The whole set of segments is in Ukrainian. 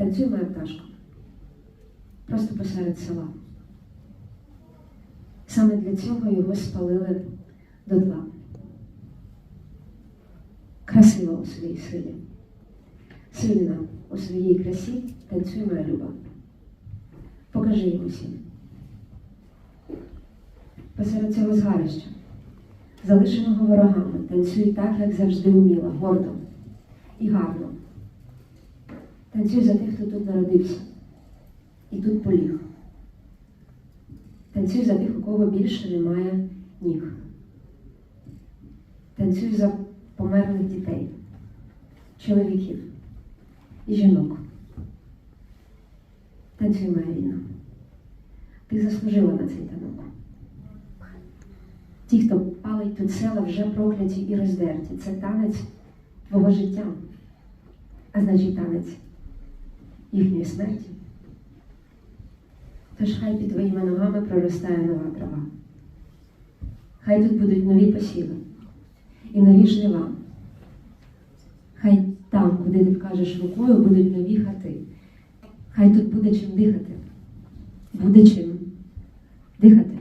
Танцюй моя пташка. Просто посеред села. Саме для цього його спалили дотла. Красива у своїй силі. Сильна у своїй красі танцюй моя люба. Покажи їм усім. Посеред цього згарища, залишеного ворогами, танцюй так, як завжди вміла, гордо і гарно. Танцюй за тих, хто тут народився і тут поліг. Танцюй за тих, у кого більше немає ніг. Танцюй за померлих дітей, чоловіків і жінок. Танцюй, моя рідна. Ти заслужила на цей танок. Ті, хто палить тут села, вже прокляті і роздерті. Це танець твого життя, а значить танець їхньої смерті. Тож хай під твоїми ногами проростає нова трава. Хай тут будуть нові посіви і нові жнива. Хай там, куди ти вкажеш рукою, будуть нові хати. Хай тут буде чим дихати. Буде чим дихати.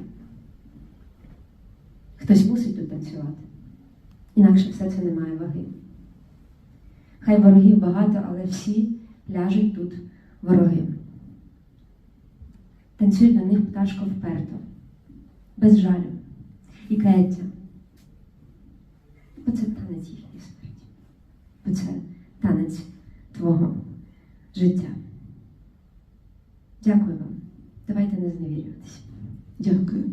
Хтось мусить тут танцювати. Інакше все це не має ваги. Хай ворогів багато, але всі ляжуть тут вороги. Танцюй до них пташко вперто, без жалю і каяття. Бо це танець їхньої смерті. Бо це танець твого життя. Дякую вам. Давайте не зневірюватися. Дякую.